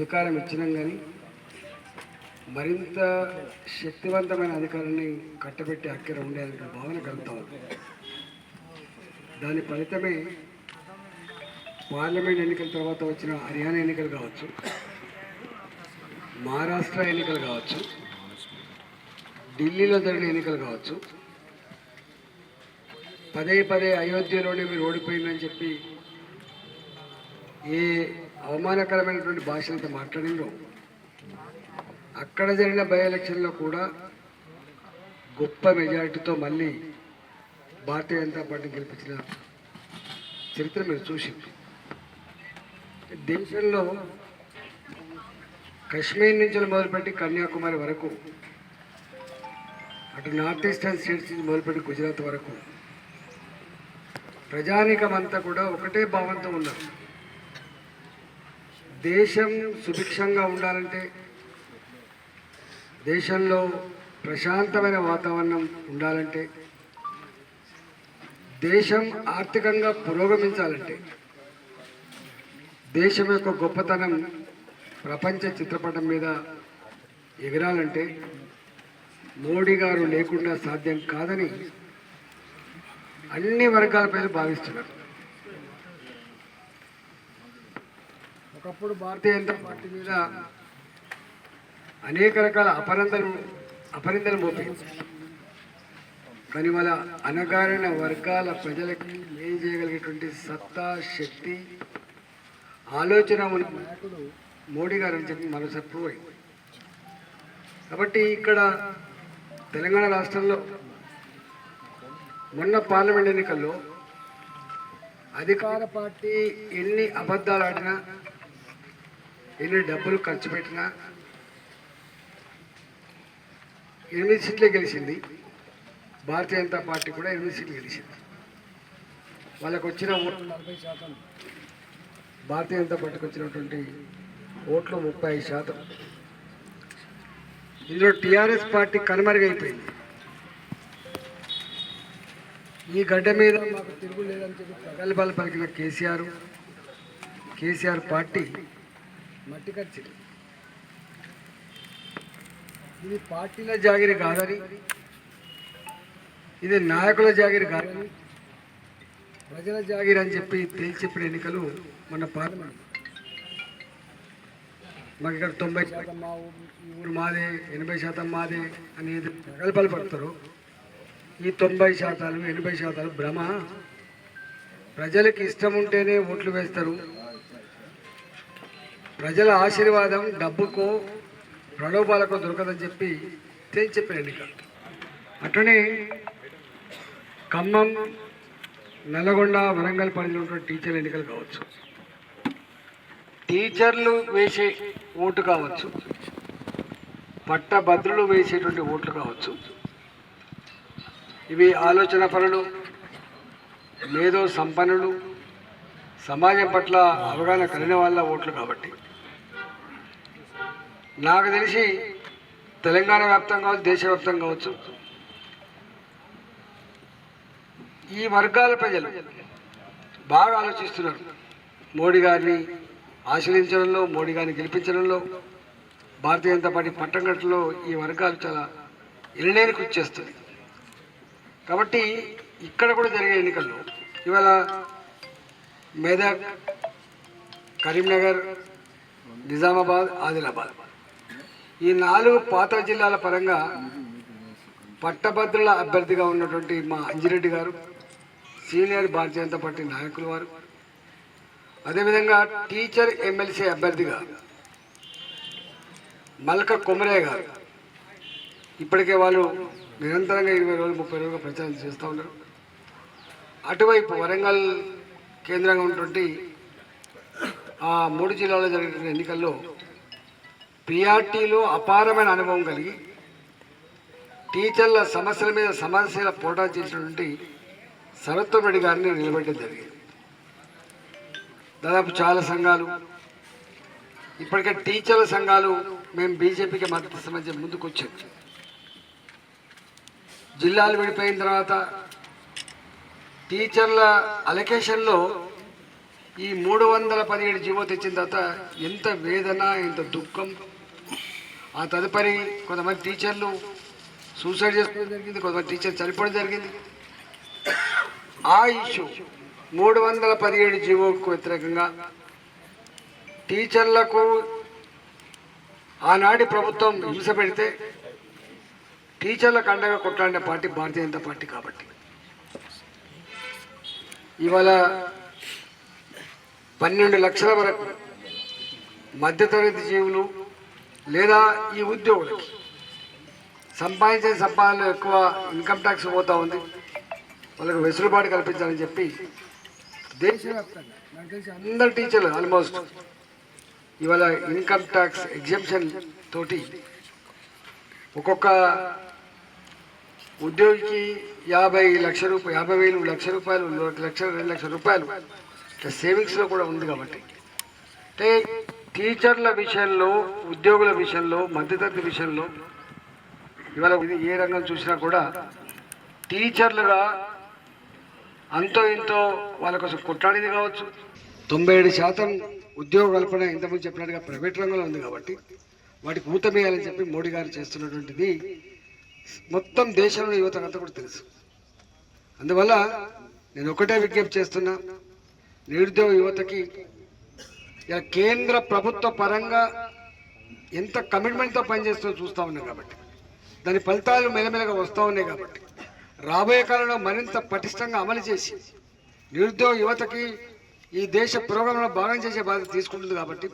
అధికారం ఇచ్చినాం కానీ మరింత శక్తివంతమైన అధికారాన్ని కట్టబెట్టి అక్కడ ఉండేటువంటి భావన కలుగుతా ఉంది. దాని ఫలితమే పార్లమెంట్ ఎన్నికల తర్వాత వచ్చిన హర్యానా ఎన్నికలు కావచ్చు మహారాష్ట్ర ఎన్నికలు కావచ్చు ఢిల్లీలో జరిగిన ఎన్నికలు కావచ్చు పదే పదే అయోధ్యలోనే మీరు ఓడిపోయిందని చెప్పి ఏ అవమానకరమైనటువంటి భాషలతో మాట్లాడిందో అక్కడ జరిగిన బై ఎలక్షన్లో కూడా గొప్ప మెజారిటీతో మళ్ళీ భారతీయ జనతా పార్టీ గెలిపించిన చరిత్ర మీరు చూసింది. దేశంలో కశ్మీర్ నుంచి మొదలుపెట్టి కన్యాకుమారి వరకు అటు నార్త్ ఈస్టర్న్ స్టేట్స్ నుంచి మొదలుపెట్టి గుజరాత్ వరకు ప్రజానీకం అంతా కూడా ఒకటే భావంతో ఉన్నారు దేశం సుభిక్షంగా ఉండాలంటే దేశంలో ప్రశాంతమైన వాతావరణం ఉండాలంటే దేశం ఆర్థికంగా పురోగమించాలంటే దేశం యొక్క గొప్పతనం ప్రపంచ చిత్రపటం మీద ఎగరాలంటే మోడీ గారు లేకుండా సాధ్యం కాదని అన్ని వర్గాల ప్రజలు భావిస్తున్నారు. ఒకప్పుడు భారతీయ జనతా పార్టీ మీద అనేక రకాల అపరందలు అపరిందలు మోపి కానీ వాళ్ళ అనగారిన వర్గాల ప్రజలకి ఏం చేయగలిగేటువంటి సత్తా శక్తి ఆలోచన ఉన్న నాయకుడు మోడీ గారు అని చెప్పి మరోసారి ప్రూవ్ అయింది. కాబట్టి ఇక్కడ తెలంగాణ రాష్ట్రంలో మొన్న పార్లమెంట్ ఎన్నికల్లో అధికార పార్టీ ఎన్ని అబద్ధాలు ఆడినా ఎన్ని డబ్బులు ఖర్చు పెట్టినా ఎనిమిది సీట్లే గెలిచింది. భారతీయ జనతా పార్టీ కూడా ఎనిమిది సీట్లు గెలిచింది. వాళ్ళకు వచ్చిన ఓట్లు నలభై శాతం. భారతీయ జనతా పార్టీకి వచ్చినటువంటి ఓట్లు ముప్పై ఐదు శాతం. ఇందులో టీఆర్ఎస్ పార్టీ కనుమరుగైపోయింది. ఈ గడ్డ మీద మాకు తిరుగు లేదని చెప్పి ప్రగల్భాలు పలికిన కేసీఆర్ కేసీఆర్ పార్టీ మట్టి కచ్చి ఇది పార్టీల జాగిరి కాదని ఇది నాయకుల జాగిరి కాదని ప్రజల జాగిరి అని చెప్పి తేల్చిప్పిన ఎన్నికలు మన పార్లమెంట్. మాకు ఇక్కడ తొంభై శాతం మా ఊరు మాదే ఎనభై శాతం మాదే అనేది ప్రగల్భాలు పడతారు. ఈ తొంభై శాతాలు ఎనభై శాతాలు భ్రమ. ప్రజలకు ఇష్టం ఉంటేనే ఓట్లు వేస్తారు. ప్రజల ఆశీర్వాదం డబ్బుకో ప్రలోభాలకు దొరకదని చెప్పి తేల్చి చెప్పిన ఎన్నిక. అట్లనే ఖమ్మం నల్గొండ వరంగల్ పరిధిలో ఉన్న టీచర్ ఎన్నికలు కావచ్చు. టీచర్లు వేసే ఓటు కావచ్చు. పట్టభద్రులు వేసేటువంటి ఓట్లు కావచ్చు. ఇవి ఆలోచన పనులు మేధో సంపన్నులు సమాజం పట్ల అవగాహన కలిగిన వాళ్ళ ఓట్లు కాబట్టి. నాకు తెలిసి తెలంగాణ వ్యాప్తంగా కావచ్చు దేశవ్యాప్తంగా కావచ్చు ఈ వర్గాల ప్రజలు బాగా ఆలోచిస్తున్నారు. మోడీ గారిని ఆశ్రయించడంలో మోడీ గారిని గెలిపించడంలో భారతీయ జనతా పార్టీ పట్టంగట్లో ఈ వర్గాలు చాలా ఎనలేని కృషి చేస్తుంది కాబట్టి ఇక్కడ కూడా జరిగే ఎన్నికల్లో ఇవాళ మెదక్ కరీంనగర్ నిజామాబాద్ ఆదిలాబాద్ ఈ నాలుగు పాత జిల్లాల పరంగా పట్టభద్రుల అభ్యర్థిగా ఉన్నటువంటి మా అంజిరెడ్డి గారు సీనియర్ భారతీయ జనతా పార్టీ నాయకులు వారు అదేవిధంగా టీచర్ ఎమ్మెల్సీ అభ్యర్థిగా మల్క కొమరయ్య గారు. ఇప్పటికే వాళ్ళు నిరంతరంగా ఇరవై రోజులు ముప్పై రోజులుగా ప్రచారం చేస్తూ ఉన్నారు. అటువైపు వరంగల్ కేంద్రంగా ఉన్నటువంటి ఆ మూడు జిల్లాల్లో జరిగిన ఎన్నికల్లో పిఆర్టీలో అపారమైన అనుభవం కలిగి టీచర్ల సమస్యల మీద సమస్యల పోటా చేసినటువంటి సరత్వం రెడ్డి గారిని నిలబెట్టడం జరిగింది. దాదాపు చాలా సంఘాలు ఇప్పటికే టీచర్ల సంఘాలు మేము బీజేపీకి మద్దతు ఇస్తామని ముందుకు వచ్చాం. జిల్లాలు విడిపోయిన తర్వాత టీచర్ల అలొకేషన్లో ఈ మూడు వందల పదిహేడు జీవో తెచ్చిన తర్వాత ఎంత వేదన ఎంత దుఃఖం ఆ తదుపరి కొంతమంది టీచర్లు సూసైడ్ చేసుకోవడం జరిగింది కొంతమంది టీచర్ చనిపోవడం జరిగింది. ఆ ఇష్యూ మూడు వందల పదిహేడు జీవోకు వ్యతిరేకంగా టీచర్లకు ఆనాటి ప్రభుత్వం హింస పెడితే టీచర్లకు అండగా కొట్లాడిన పార్టీ భారతీయ జనతా పార్టీ కాబట్టి. ఇవాళ పన్నెండు లక్షల వరకు మధ్యతరగతి జీవులు లేదా ఈ ఉద్యోగులకి? సంపాదించే సంపాదనలో ఎక్కువ ఇన్కమ్ ట్యాక్స్ పోతూ ఉంది. వాళ్ళకి వెసులుబాటు కల్పించాలని చెప్పి దేశవ్యాప్తంగా నాకు తెలిసి అందరు టీచర్లు ఆల్మోస్ట్ ఇవాళ ఇన్కమ్ ట్యాక్స్ ఎగ్జిబిషన్ తోటి ఒక్కొక్క ఉద్యోగికి యాభై లక్ష రూపాయలు యాభై వేలు లక్ష రూపాయలు లక్ష రెండు లక్షల రూపాయలు. సేవింగ్స్లో కూడా ఉంది కాబట్టి. అంటే టీచర్ల విషయంలో ఉద్యోగుల విషయంలో మధ్యతరగతి విషయంలో ఇవాళ ఇది ఏ రంగం చూసినా కూడా టీచర్లుగా అంతో ఇంతో వాళ్ళ కోసం కొట్లాడేది కావచ్చు. తొంభై ఏడు శాతం ఉద్యోగ కల్పన ఇంతకుముందు చెప్పినట్టుగా ప్రైవేట్ రంగంలో ఉంది కాబట్టి వాటికి ఊతమేయాలని చెప్పి మోడీ గారు చేస్తున్నటువంటిది మొత్తం దేశంలో యువతకంతా కూడా తెలుసు. అందువల్ల నేను ఒకటే విజ్ఞప్తి చేస్తున్నా నిరుద్యోగ యువతకి ఇలా కేంద్ర ప్రభుత్వ పరంగా ఎంత కమిట్మెంట్తో పనిచేస్తుందో చూస్తూ ఉన్నాం కాబట్టి. దాని ఫలితాలు మెల్లమెల్లగా వస్తూ ఉన్నాయి కాబట్టి. రాబోయే కాలంలో మరింత పటిష్టంగా అమలు చేసి నిరుద్యోగ యువతకి ఈ దేశ ప్రోగ్రాంలో భాగం చేసే బాధ్యత తీసుకుంటుంది కాబట్టి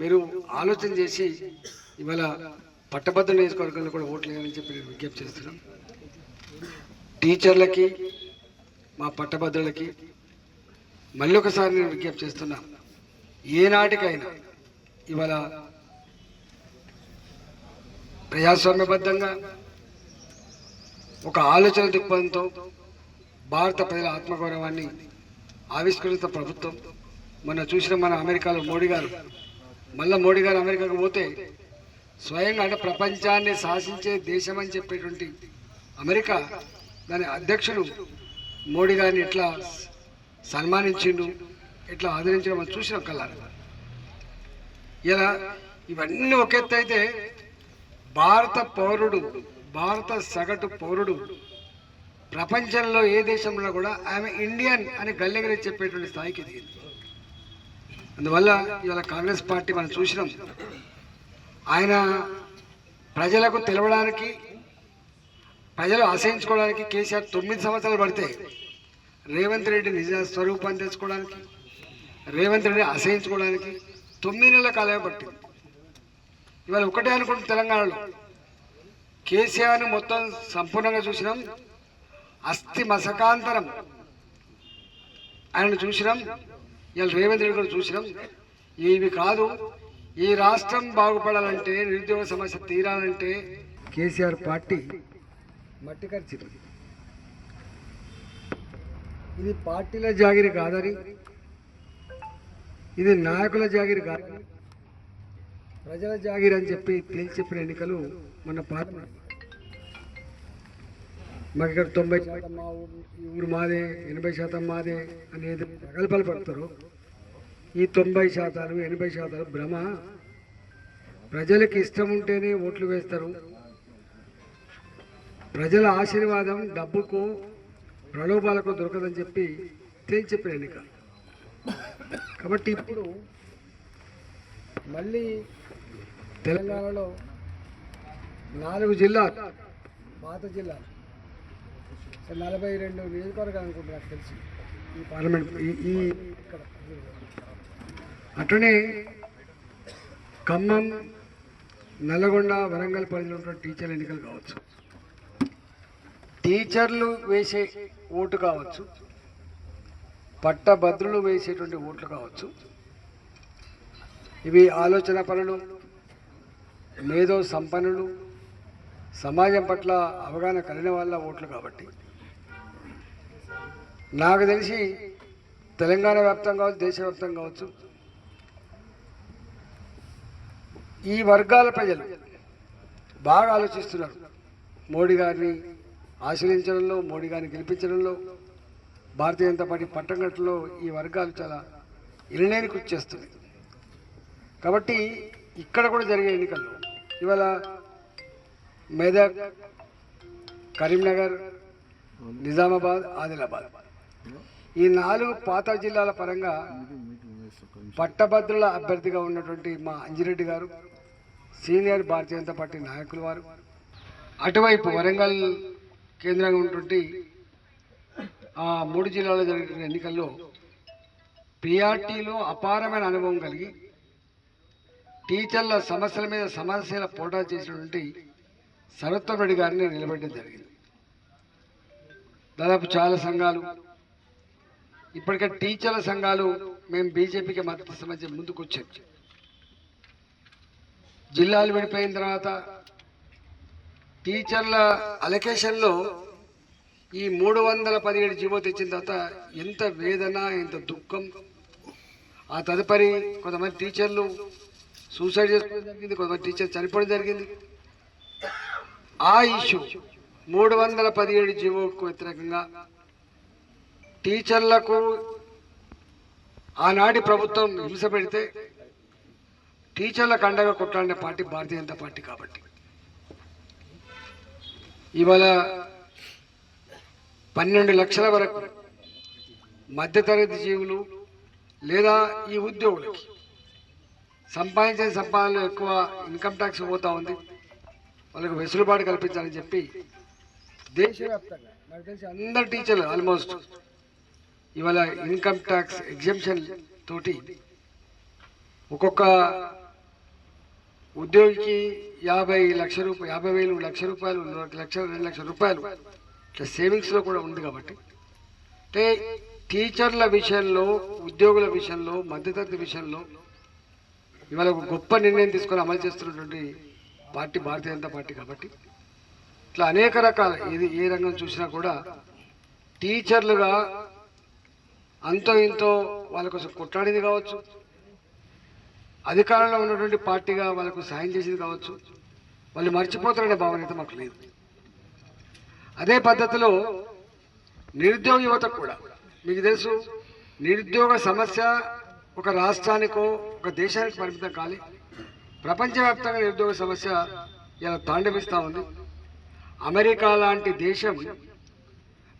మీరు ఆలోచన చేసి ఇవాళ పట్టభద్ర నియోజకవర్గంలో కూడా ఓట్లు వేయాలని చెప్పి నేను విజ్ఞప్తి చేస్తున్నాం టీచర్లకి మా పట్టభద్రులకి మళ్ళీ ఒకసారి నేను విజ్ఞప్తి చేస్తున్నా. ఏనాటికైనా ఇవాళ ప్రజాస్వామ్యబద్ధంగా ఒక ఆలోచన దృక్పథంతో భారత ప్రజల ఆత్మగౌరవాన్ని ఆవిష్కరించిన ప్రభుత్వం. మొన్న చూసిన మన అమెరికాలో మోడీ గారు. మళ్ళీ మోడీ గారు అమెరికాకు పోతే స్వయంగా అంటే ప్రపంచాన్ని శాసించే దేశం అని చెప్పేటువంటి అమెరికా దాని అధ్యక్షుడు మోడీ గారిని ఎట్లా సన్మానించిండు? ఎట్లా ఆదరించడం మనం చూసిన కల్లారా ఇలా ఇవన్నీ ఒక ఎత్తు అయితే భారత పౌరుడు భారత సగటు పౌరుడు ప్రపంచంలో ఏ దేశంలో కూడా ఆమె ఇండియన్ అని గల్లెగరి చెప్పేటువంటి స్థాయికి ఎదిగింది. అందువల్ల ఇవాళ కాంగ్రెస్ పార్టీ మనం చూసినాం. ఆయన ప్రజలకు తెలవడానికి ప్రజలు ఆశయించుకోవడానికి కేసీఆర్ తొమ్మిది సంవత్సరాలు పడితే రేవంత్ రెడ్డి నిజ స్వరూపాన్ని తెచ్చుకోవడానికి రేవంత్ రెడ్డి అసహించుకోవడానికి తొమ్మిది నెలల కాలం పట్టింది. ఇవాళ ఒకటే అనుకుంటుంది తెలంగాణలో. కేసీఆర్ని మొత్తం సంపూర్ణంగా చూసినాం. అస్థి మసకాంతరం ఆయన చూసినాం. ఇవాళ రేవంత్ రెడ్డి కూడా చూసినాం. ఇవి కాదు ఈ రాష్ట్రం బాగుపడాలంటే నిరుద్యోగ సమస్య తీరాలంటే కేసీఆర్ పార్టీ మట్టి ఖర్చు. ఇది పార్టీల జాగిరి కాదని ఇది నాయకుల జాగిరి కాదు ప్రజల జాగిరి అని చెప్పి తేల్చి చెప్పిన ఎన్నికలు మన పార్లమెంట్ మాకు ఇక్కడ తొంభై శాతం మా ఊరు ఊరు మాదే ఎనభై శాతం మాదే అనేది ప్రగల్భాలు పడతారు. ఈ తొంభై శాతాలు ఎనభై శాతాలు భ్రమ. ప్రజలకు ఇష్టం ఉంటేనే ఓట్లు వేస్తారు. ప్రజల ఆశీర్వాదం డబ్బుకు ప్రలోభాలకు దొరకదని చెప్పి తేల్చి చెప్పిన ఎన్నిక. కాబట్టి ఇప్పుడు మళ్ళీ తెలంగాణలో నాలుగు జిల్లాలు పాత జిల్లాలు. నలభై రెండు నియోజకవర్గాలు అనుకుంటున్నా నాకు తెలిసి. ఈ పార్లమెంట్ ఈ ఇక్కడ అట్లనే ఖమ్మం నల్లగొండ వరంగల్ పరిధిలో ఉన్న టీచర్ ఎన్నికలు కావచ్చు. టీచర్లు వేసే ఓటు కావచ్చు. పట్టభద్రులు వేసేటువంటి ఓట్లు కావచ్చు. ఇవి ఆలోచన పనులు మేధో సంపన్నులు సమాజం పట్ల అవగాహన కలిగిన వాళ్ళ ఓట్లు కాబట్టి. నాకు తెలిసి తెలంగాణ వ్యాప్తం కావచ్చు దేశవ్యాప్తం కావచ్చు. ఈ వర్గాల ప్రజలు బాగా ఆలోచిస్తున్నారు. మోడీ గారిని ఆశ్రయించడంలో మోడీ గారిని గెలిపించడంలో భారతీయ జనతా పార్టీ పట్టంగట్టులో ఈ వర్గాలు చాలా ఇలనేని కృషి చేస్తుంది కాబట్టి ఇక్కడ కూడా జరిగే ఎన్నికల్లో ఇవాళ మెదక్ కరీంనగర్ నిజామాబాద్ ఆదిలాబాద్. ఈ నాలుగు పాత జిల్లాల పరంగా పట్టభద్రుల అభ్యర్థిగా ఉన్నటువంటి మా అంజిరెడ్డి గారు సీనియర్ భారతీయ జనతా పార్టీ నాయకులు వారు అటువైపు వరంగల్ కేంద్రంగా ఉన్నటువంటి ఆ మూడు జిల్లాల్లో జరిగిన ఎన్నికల్లో పిఆర్టీలో అపారమైన అనుభవం కలిగి టీచర్ల సమస్యల మీద సమస్యల పోటా చేసినటువంటి సరత్వం రెడ్డి గారిని నిలబెట్టడం జరిగింది. దాదాపు చాలా సంఘాలు ఇప్పటికే టీచర్ల సంఘాలు మేము బీజేపీకి మద్దతు ఇస్తామని ముందుకు వచ్చాం. జిల్లాలు విడిపోయిన తర్వాత టీచర్ల అలొకేషన్లో ఈ మూడు వందల పదిహేడు జీవో తెచ్చిన తర్వాత ఎంత వేదన ఎంత దుఃఖం. ఆ తదుపరి కొంతమంది టీచర్లు సూసైడ్ చేసుకోవడం జరిగింది కొంతమంది టీచర్ చనిపోవడం జరిగింది. ఆ ఇష్యూ మూడు వందల పదిహేడు జీవోకు వ్యతిరేకంగా టీచర్లకు ఆనాటి ప్రభుత్వం హింస పెడితే టీచర్లకు అండగా కొట్లాడిన పార్టీ భారతీయ జనతా పార్టీ కాబట్టి. ఇవాళ పన్నెండు లక్షల వరకు మధ్యతరగతి జీవులు లేదా ఈ ఉద్యోగులకి. సంపాదించిన సంపాదనలో ఎక్కువ ఇన్కమ్ ట్యాక్స్ పోతూ ఉంది. వాళ్ళకి వెసులుబాటు కల్పించాలని చెప్పి దేశవ్యాప్తంగా నాకు తెలిసి అందరు టీచర్లు ఆల్మోస్ట్ ఇవాళ ఇన్కమ్ ట్యాక్స్ ఎగ్జంప్షన్ తోటి ఒక్కొక్క ఉద్యోగికి యాభై లక్ష రూపాయలు యాభై వేలు లక్ష రూపాయలు లక్ష రెండు లక్షల రూపాయలు ఇట్లా సేవింగ్స్లో కూడా ఉంది కాబట్టి. అంటే టీచర్ల విషయంలో ఉద్యోగుల విషయంలో మధ్యతరగతి విషయంలో ఇవాళ ఒక గొప్ప నిర్ణయం తీసుకొని అమలు చేస్తున్నటువంటి పార్టీ భారతీయ జనతా పార్టీ కాబట్టి. ఇట్లా అనేక రకాల ఏది ఏ రంగం చూసినా కూడా టీచర్లుగా అంతో ఇంతో వాళ్ళ కోసం కొట్లాడింది కావచ్చు. అధికారంలో ఉన్నటువంటి పార్టీగా వాళ్ళకు సాయం చేసేది కావచ్చు. వాళ్ళు మర్చిపోతారనే భావన అయితే మాకు లేదు. అదే పద్ధతిలో నిరుద్యోగ యువతకు కూడా మీకు తెలుసు నిరుద్యోగ సమస్య ఒక రాష్ట్రానికో ఒక దేశానికి పరిమితం కాలి ప్రపంచవ్యాప్తంగా నిరుద్యోగ సమస్య ఇలా తాండవిస్తూ ఉంది. అమెరికా లాంటి దేశం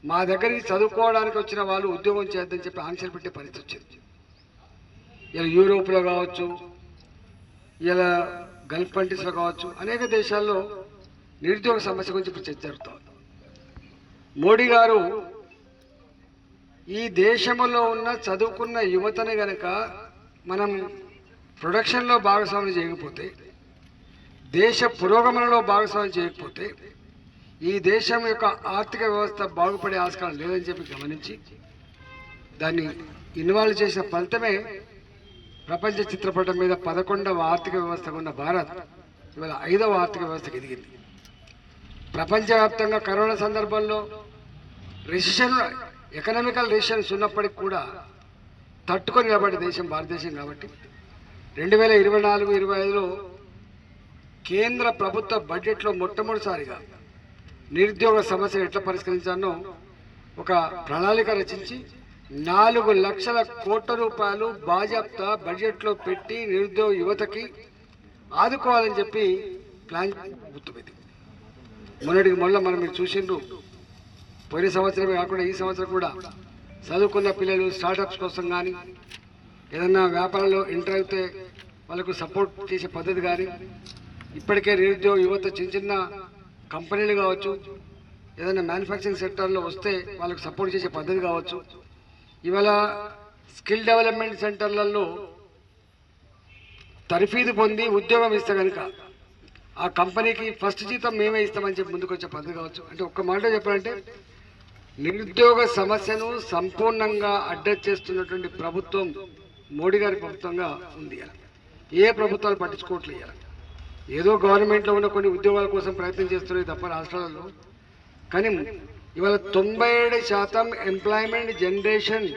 మా దగ్గరికి చదువుకోవడానికి వచ్చిన వాళ్ళు ఉద్యోగం చేద్దని చెప్పి ఆంక్షలు పెట్టే పరిస్థితి వచ్చింది. ఇలా యూరోప్లో కావచ్చు ఇలా గల్ఫ్ కంట్రీస్లో కావచ్చు అనేక దేశాల్లో నిరుద్యోగ సమస్య గురించి ఇప్పుడు చర్చ జరుగుతుంది మోడీ గారు ఈ దేశంలో ఉన్న చదువుకున్న యువతని గనక మనం ప్రొడక్షన్లో భాగస్వామ్యం చేయకపోతే దేశ పురోగమనలో భాగస్వామ్యం చేయకపోతే ఈ దేశం యొక్క ఆర్థిక వ్యవస్థ బాగుపడే ఆస్కారం లేదని చెప్పి గమనించి దాన్ని ఇన్వాల్వ్ చేసిన ఫలితమే ప్రపంచ చిత్రపటం మీద పదకొండవ ఆర్థిక వ్యవస్థ ఉన్న భారత్ ఇవాళ ఐదవ ఆర్థిక వ్యవస్థకు ఎదిగింది. ప్రపంచవ్యాప్తంగా కరోనా సందర్భంలో రెసిషన్ ఎకనామికల్ రెసిషన్స్ ఉన్నప్పటికీ కూడా తట్టుకొని నిలబడే దేశం భారతదేశం కాబట్టి రెండు వేల ఇరవై నాలుగు ఇరవై ఐదులో కేంద్ర ప్రభుత్వ బడ్జెట్లో మొట్టమొదటిసారిగా నిరుద్యోగ సమస్య ఎట్లా పరిష్కరించానో ఒక ప్రణాళిక రచించి నాలుగు లక్షల కోట్ల రూపాయలు బాజాప్తా బడ్జెట్లో పెట్టి నిరుద్యోగ యువతకి ఆదుకోవాలని చెప్పి ప్లాన్ ప్రభుత్వం మొన్నటికి మొన్న మనం మీరు చూసిండ్రు పోయిన సంవత్సరమే కాకుండా ఈ సంవత్సరం కూడా చదువుకున్న పిల్లలు స్టార్టప్స్ కోసం కానీ ఏదన్నా వ్యాపారంలో ఎంటర్ అయితే వాళ్ళకు సపోర్ట్ చేసే పద్ధతి కానీ ఇప్పటికే నిరుద్యోగ యువత చిన్న చిన్న కంపెనీలు కావచ్చు ఏదైనా మ్యానుఫ్యాక్చరింగ్ సెక్టర్లో వస్తే వాళ్ళకు సపోర్ట్ చేసే పద్ధతి కావచ్చు. ఇవాళ స్కిల్ డెవలప్మెంట్ సెంటర్లలో తరఫీదు పొంది ఉద్యోగం ఇస్తే కనుక ఆ కంపెనీకి ఫస్ట్ జీతం మేమే ఇస్తామని చెప్పి ముందుకు వచ్చే పద్ధతి కావచ్చు. అంటే ఒక్క మాట చెప్పాలంటే నిరుద్యోగ సమస్యను సంపూర్ణంగా అడ్రస్ చేస్తున్నటువంటి ప్రభుత్వం మోడీ గారి ప్రభుత్వంగా ఉంది ఏ ప్రభుత్వాలు పట్టించుకోవట్లేదు ఏదో గవర్నమెంట్లో ఉన్న కొన్ని ఉద్యోగాల కోసం ప్రయత్నం చేస్తున్నాయి తప్ప రాష్ట్రాలలో. కానీ ఇవాళ తొంభై ఏడు శాతం ఎంప్లాయ్మెంట్ జనరేషన్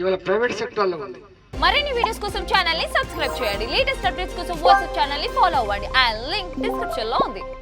ఇవాళ ప్రైవేట్ సెక్టార్లో ఉంది. మరిన్ని వీడియోస్ కోసం ఛానల్ని సబ్స్క్రైబ్ చేయండి. లేటెస్ట్ అప్డేట్స్ కోసం వాట్సాప్ ఛానల్ని ఫాలో అవ్వండి. అండ్ లింక్ డిస్క్రిప్షన్లో ఉంది.